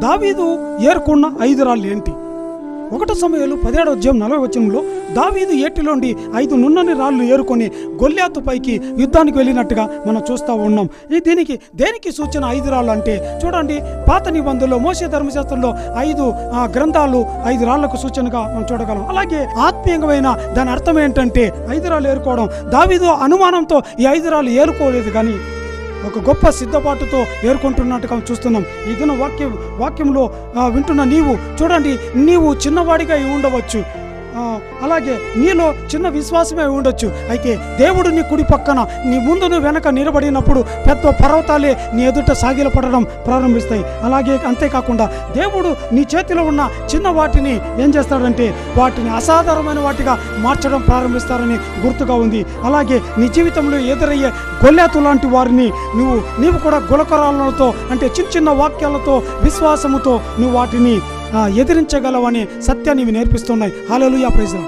దావీదు ఏరుకున్న ఐదు రాళ్ళు ఏంటి ఒకటో సమయంలో పదిహేడవ అధ్యాయం నలభై వచనంలో దావీదు ఏటిలోండి ఐదు నున్నని రాళ్ళు ఏరుకొని గొల్లాతు పైకి యుద్ధానికి వెళ్ళినట్టుగా మనం చూస్తూ ఉన్నాం. ఈ దీనికి దేనికి సూచన ఐదు రాళ్ళు అంటే? చూడండి పాత నిబంధనలో మోసే ధర్మశాస్త్రంలో ఐదు ఆ, గ్రంథాలు ఐదు రాళ్ళకు సూచనగా మనం చూడగలం. అలాగే ఆత్మీయమైన దాని అర్థం ఏంటంటే ఐదు రాళ్ళు ఏరుకోవడం. దావీదు అనుమానంతో ఈ ఐదు రాళ్ళు ఏరుకోలేదు కానీ ఒక గొప్ప సిద్ధపాటుతో ఏర్కొంటున్నట్టుగా చూస్తున్నాం. ఈ దిన వాక్యం వాక్యంలో వింటున్న నీవు చూడండి నీవు చిన్నవాడిగా ఉండవచ్చు. అలాగే నీలో చిన్న విశ్వాసమే ఉండొచ్చు. అయితే దేవుడు నీ కుడి పక్కన నీ ముందు నువ్వు వెనక నిలబడినప్పుడు పెద్ద పర్వతాలే నీ ఎదుట సాగిలపడడం ప్రారంభిస్తాయి. అలాగే అంతేకాకుండా దేవుడు నీ చేతిలో ఉన్న చిన్న వాటిని ఏం చేస్తాడంటే వాటిని అసాధారణమైన వాటిగా మార్చడం ప్రారంభిస్తారని గుర్తుగా ఉంది. అలాగే నీ జీవితంలో ఎదురయ్యే గొల్లాతు లాంటి వారిని నువ్వు నీవు కూడా గులకరాలతో అంటే చిన్న చిన్న వాక్యాలతో విశ్వాసముతో నువ్వు వాటిని ఎదిరించగలవని సత్యాన్ని ఇవి నేర్పిస్తున్నాయి. Hallelujah praise